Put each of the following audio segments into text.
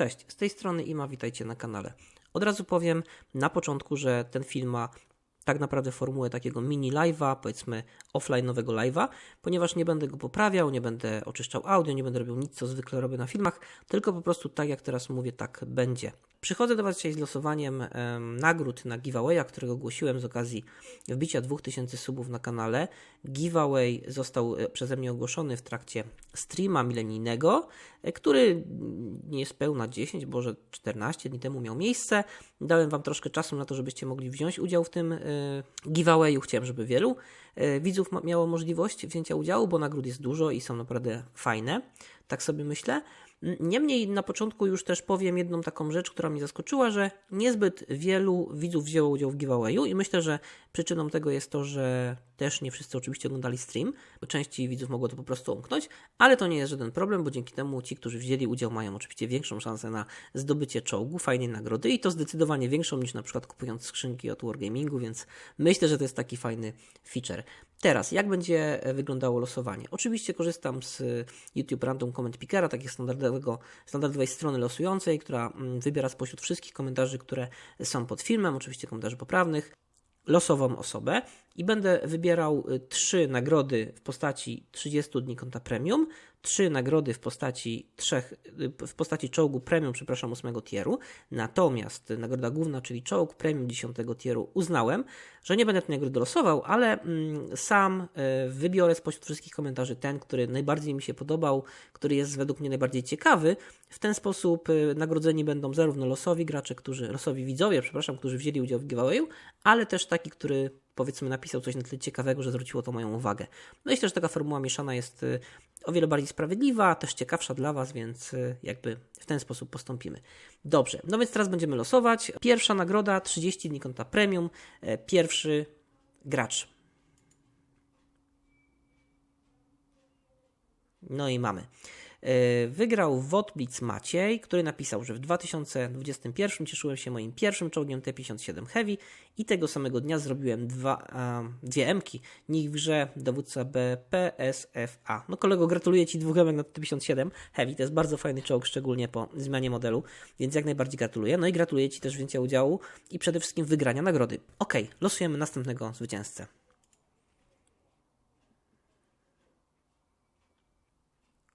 Cześć, z tej strony Ima, witajcie na kanale. Od razu powiem na początku, że ten film ma tak naprawdę formułę takiego mini live'a, powiedzmy offline'owego live'a, ponieważ nie będę go poprawiał, nie będę oczyszczał audio, nie będę robił nic, co zwykle robię na filmach, tylko po prostu tak jak teraz mówię, tak będzie. Przychodzę do Was dzisiaj z losowaniem em, nagród na giveawaya, którego ogłosiłem z okazji wbicia 2000 subów na kanale. Giveaway został e, przeze mnie ogłoszony w trakcie streama milenijnego, e, który niespełna 10, może 14 dni temu miał miejsce. Dałem Wam troszkę czasu na to, żebyście mogli wziąć udział w tym e, giveawayu. Chciałem, żeby wielu e, widzów miało możliwość wzięcia udziału, bo nagród jest dużo i są naprawdę fajne. Tak sobie myślę. Niemniej na początku już też powiem jedną taką rzecz, która mnie zaskoczyła, że niezbyt wielu widzów wzięło udział w giveawayu i myślę, że przyczyną tego jest to, że też nie wszyscy oczywiście oglądali stream. Części widzów mogło to po prostu umknąć, ale to nie jest żaden problem, bo dzięki temu ci, którzy wzięli udział, mają oczywiście większą szansę na zdobycie czołgu, fajnej nagrody i to zdecydowanie większą niż na przykład kupując skrzynki od Wargamingu, więc myślę, że to jest taki fajny feature. Teraz, jak będzie e, wyglądało losowanie? Oczywiście korzystam z e, YouTube Random Comment Pickera, takiej standardowego, standardowej strony losującej, która mm, wybiera spośród wszystkich komentarzy, które są pod filmem, oczywiście komentarzy poprawnych, losową osobę i będę wybierał y, trzy nagrody w postaci 30 dni konta premium, trzy nagrody w postaci trzech, y, w postaci czołgu premium, przepraszam, 8 tieru. Natomiast nagroda główna, czyli czołg premium 10 tieru, uznałem, że nie będę tej nagrody losował, ale mm, sam y, wybiorę spośród wszystkich komentarzy ten, który najbardziej mi się podobał, który jest według mnie najbardziej ciekawy. W ten sposób y, nagrodzeni będą zarówno losowi gracze, którzy, losowi widzowie, przepraszam, którzy wzięli udział w giveawayu, ale też taki, który powiedzmy napisał coś na tyle ciekawego, że zwróciło to moją uwagę. Myślę, że taka formuła mieszana jest y, o wiele bardziej sprawiedliwa, też ciekawsza dla Was, więc y, jakby w ten sposób postąpimy. Dobrze, no więc teraz będziemy losować. Pierwsza nagroda 30 dni konta premium. E, Pierwszy gracz. No i mamy. E, Wygrał Wotblitz Maciej, który napisał, że w 2021 cieszyłem się moim pierwszym czołgiem T-57 Heavy i tego samego dnia zrobiłem dwa, a, dwie M-ki. Nich w grze dowódca BPSFA. No kolego, gratuluję Ci dwóch M na T-57 Heavy. To jest bardzo fajny czołg, szczególnie po zmianie modelu, więc jak najbardziej gratuluję. No i gratuluję Ci też wzięcia udziału i przede wszystkim wygrania nagrody. Ok, losujemy następnego zwycięzcę.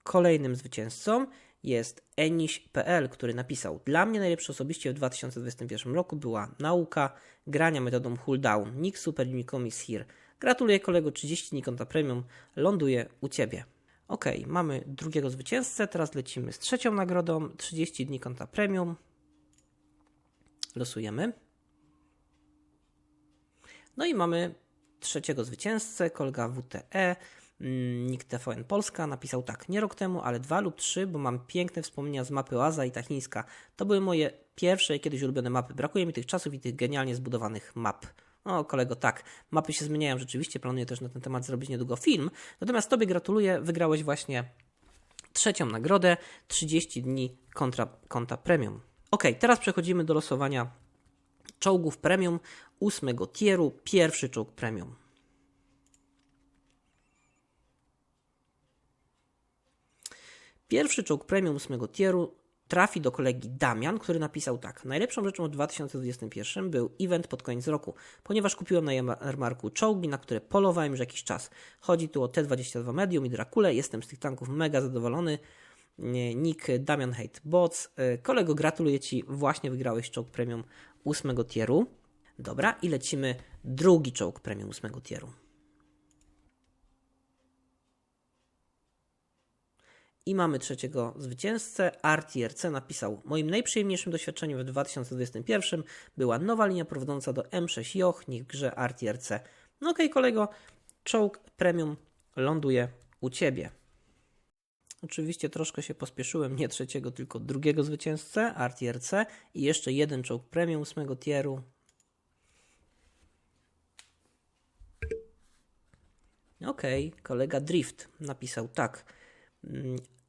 Kolejnym zwycięzcą jest Eniś.pl, który napisał Dla mnie najlepsze osobiście w 2021 roku była nauka grania metodą hull down. Nick Super Unicom is here. Gratuluję kolego 30 dni konta premium. Ląduje u Ciebie. Ok, mamy drugiego zwycięzcę. Teraz lecimy z trzecią nagrodą. 30 dni konta premium. Losujemy. No i mamy trzeciego zwycięzcę, kolega WTE. Mm, Nick TVN Polska napisał tak, nie rok temu, ale dwa lub trzy, bo mam piękne wspomnienia z mapy Oaza i ta chińska. To były moje pierwsze kiedyś ulubione mapy. Brakuje mi tych czasów i tych genialnie zbudowanych map. O, kolego, tak. Mapy się zmieniają rzeczywiście. Planuję też na ten temat zrobić niedługo film. Natomiast Tobie gratuluję. Wygrałeś właśnie trzecią nagrodę 30 dni kontra, konta premium. Ok, teraz przechodzimy do losowania czołgów premium ósmego tieru. Pierwszy czołg premium. Pierwszy czołg premium 8 tieru trafi do kolegi Damian, który napisał tak. Najlepszą rzeczą w 2021 był event pod koniec roku, ponieważ kupiłem na jarmarku czołgi, na które polowałem już jakiś czas. Chodzi tu o T-22 Medium i Dracula. Jestem z tych tanków mega zadowolony. Nick Damian Hate Bots. E, Kolego, gratuluję Ci. Właśnie wygrałeś czołg premium 8 tieru. Dobra, i lecimy drugi czołg premium 8 tieru. I mamy trzeciego zwycięzcę. RTRC napisał: Moim najprzyjemniejszym doświadczeniem w 2021 była nowa linia prowadząca do M6 Joch, niech grze RTRC. No okej, kolego, czołg premium ląduje u ciebie. Oczywiście troszkę się pospieszyłem, nie trzeciego, tylko drugiego zwycięzcę, RTRC i jeszcze jeden czołg premium 8 tieru. Okej, kolega Drift napisał tak.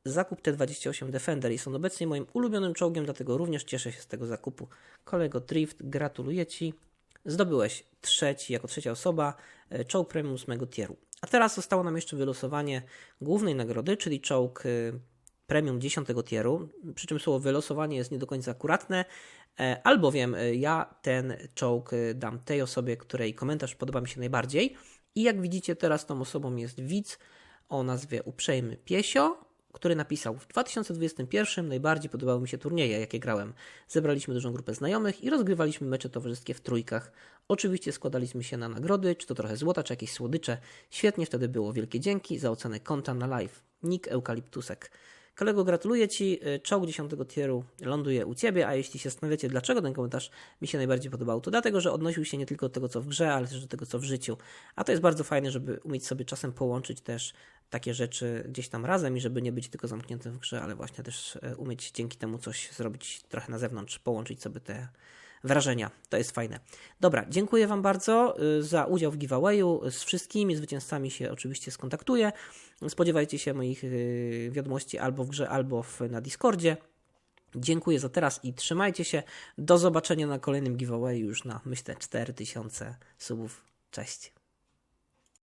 Zakup T28 Defender jest on obecnie moim ulubionym czołgiem, dlatego również cieszę się z tego zakupu. Kolego Drift, gratuluję Ci. Zdobyłeś trzeci, jako trzecia osoba, e, czołg premium 8 tieru. A teraz zostało nam jeszcze wylosowanie głównej nagrody, czyli czołg e, premium 10 tieru, przy czym słowo wylosowanie jest nie do końca akuratne, e, albowiem ja ten czołg dam tej osobie, której komentarz podoba mi się najbardziej. I jak widzicie, teraz tą osobą jest widz o nazwie Uprzejmy Piesio, który napisał w 2021 najbardziej podobały mi się turnieje, jakie grałem. Zebraliśmy dużą grupę znajomych i rozgrywaliśmy mecze towarzyskie w trójkach. Oczywiście składaliśmy się na nagrody, czy to trochę złota, czy jakieś słodycze. Świetnie wtedy było. Wielkie dzięki za ocenę konta na live. Nick Eukaliptusek. Kolego, gratuluję Ci. Y, Czołg 10 tieru ląduje u Ciebie, a jeśli się zastanawiacie, dlaczego ten komentarz mi się najbardziej podobał, to dlatego, że odnosił się nie tylko do tego, co w grze, ale też do tego, co w życiu. A to jest bardzo fajne, żeby umieć sobie czasem połączyć też takie rzeczy gdzieś tam razem i żeby nie być tylko zamkniętym w grze, ale właśnie też e, umieć dzięki temu coś zrobić trochę na zewnątrz, połączyć sobie te wrażenia. To jest fajne. Dobra, dziękuję Wam bardzo y, za udział w giveawayu. Z wszystkimi zwycięzcami się oczywiście skontaktuję. Spodziewajcie się moich y, wiadomości albo w grze, albo na Discordzie. Dziękuję za teraz i trzymajcie się. Do zobaczenia na kolejnym giveawayu już na myślę 4000 subów. Cześć.